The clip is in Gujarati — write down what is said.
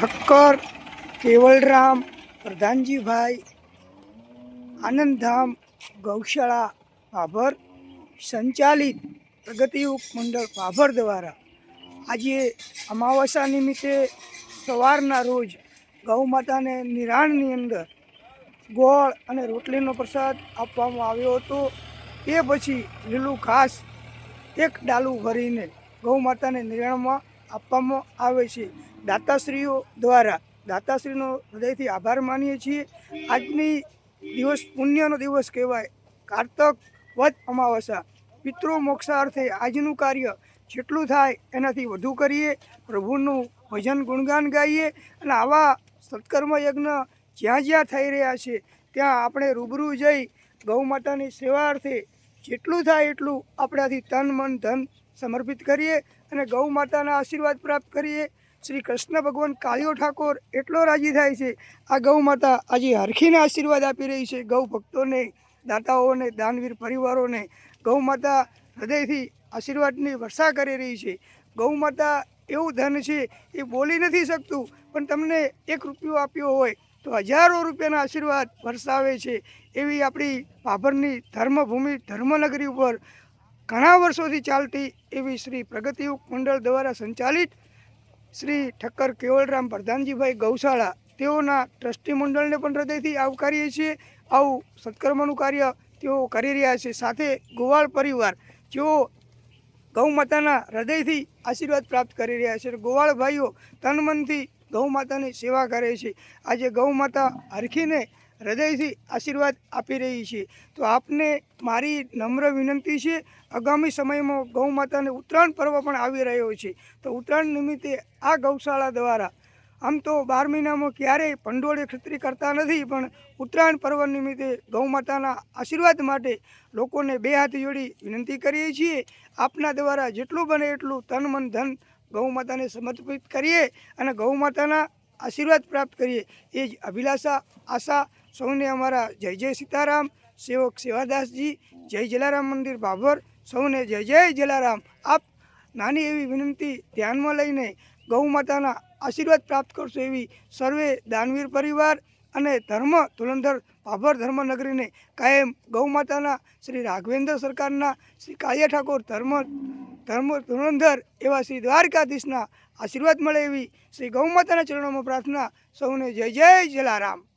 ઠક્કર, કેવલરામ, પ્રધાનજીભાઈ, આનંદધામ, ગૌશાળા, ભાભર, સંચાલિત પ્રગતિયુગ મંડળ ભાભર દ્વારા આજે અમાવસ્યા નિમિત્તે સવારના રોજ ગૌ માતાને નિરાણની અંદર ગોળ અને રોટલીનો પ્રસાદ આપવામાં આવ્યો હતો. તે પછી લીલું ઘાસ એક ડાલું ભરીને ગૌ માતાને નિરાણમાં આપવામાં આવે છે. દાતાશ્રીઓ દ્વારા દાતાશ્રીનો હૃદયથી આભાર માનીએ છીએ. આજની દિવસ પુણ્યનો દિવસ કહેવાય. કારતક વધ અમાવસ્યા. પિતૃ મોક્ષાર્થે આજનું કાર્ય જેટલું થાય એનાથી વધુ કરીએ. પ્રભુનું ભજન ગુણગાન ગાઈએ અને આવા સત્કર્મ યજ્ઞ જ્યાં જ્યાં થઈ રહ્યા છે, ત્યાં આપણે રૂબરૂ જઈ ગૌ માતાની સેવાર્થે જેટલું થાય એટલું આપણાથી તન, મન, ધન સમર્પિત કરીએ અને ગૌ માતાના આશીર્વાદ પ્રાપ્ત કરીએ. શ્રી કૃષ્ણ ભગવાન કાળિયો ઠાકોર એટલો રાજી થાય છે. આ ગૌ માતા આજે હરખીને આશીર્વાદ આપી રહી છે. ગૌ ભક્તોને, દાતાઓને, દાનવીર પરિવારોને ગૌ માતા હૃદયથી આશીર્વાદની વર્ષા કરી રહી છે. ગૌ માતા એવું ધન છે એ બોલી નથી શકતું, પણ તમને એક રૂપિયો આપ્યો હોય તો હજારો રૂપિયાના આશીર્વાદ વરસાવે છે એવી આપણી ભાભરની ધર્મભૂમિ ધર્મનગરી ઉપર ઘણા વર્ષોથી ચાલતી એવી શ્રી પ્રગતિયુગ મંડળ દ્વારા સંચાલિત શ્રી ઠક્કર કેવલરામ પ્રધાનજીભાઈ ગૌશાળા. તેઓના ટ્રસ્ટી મંડળને પણ હૃદયથી આવકારીએ છીએ. આવું સત્કર્મનું કાર્ય તેઓ કરી રહ્યા છે. સાથે ગોવાળ પરિવાર જેઓ ગૌ માતાના હૃદયથી આશીર્વાદ પ્રાપ્ત કરી રહ્યા છે. ગોવાળ ભાઈઓ તન મનથી ગૌ માતાની સેવા કરે છે. આજે ગૌ માતા હરખીને હૃદયથી આશીર્વાદ આપી રહી છે. તો આપને મારી નમ્ર વિનંતી છે, આગામી સમયમાં ગૌ માતાને ઉત્તરાયણ પર્વ પણ આવી રહ્યો છે. તો ઉત્તરાયણ નિમિત્તે આ ગૌશાળા દ્વારા આમ તો બાર મહિનામાં ક્યારેય ભંડોળે ખત્રી કરતા નથી, પણ ઉત્તરાયણ પર્વ નિમિત્તે ગૌ માતાના આશીર્વાદ માટે લોકોને બે હાથ જોડી વિનંતી કરીએ છીએ. આપના દ્વારા જેટલું બને એટલું તન મન ધન ગૌ માતાને સમર્પિત કરીએ અને ગૌ માતાના આશીર્વાદ પ્રાપ્ત કરીએ. એ જ અભિલાષા, આશા, સૌને અમારા જય જય સીતારામ. સેવક સેવાદાસજી, જય જલારામ મંદિર બાબર, સૌને જય જય જલારામ. આપ નાની એવી વિનંતી ધ્યાનમાં લઈને ગૌ માતાના આશીર્વાદ પ્રાપ્ત કરશો એવી સર્વે દાનવીર પરિવાર અને ધર્મ ધુલંધર ભાભર ધર્મનગરીને કાયમ ગૌ માતાના શ્રી રાઘવેન્દ્ર સરકારના શ્રી કાળિયા ઠાકોર ધર્મ ધર્મ ધુલંધર એવા શ્રી દ્વારકાધીશના આશીર્વાદ મળે એવી શ્રી ગૌ માતાના ચરણોમાં પ્રાર્થના સૌને જય જય જલારામ.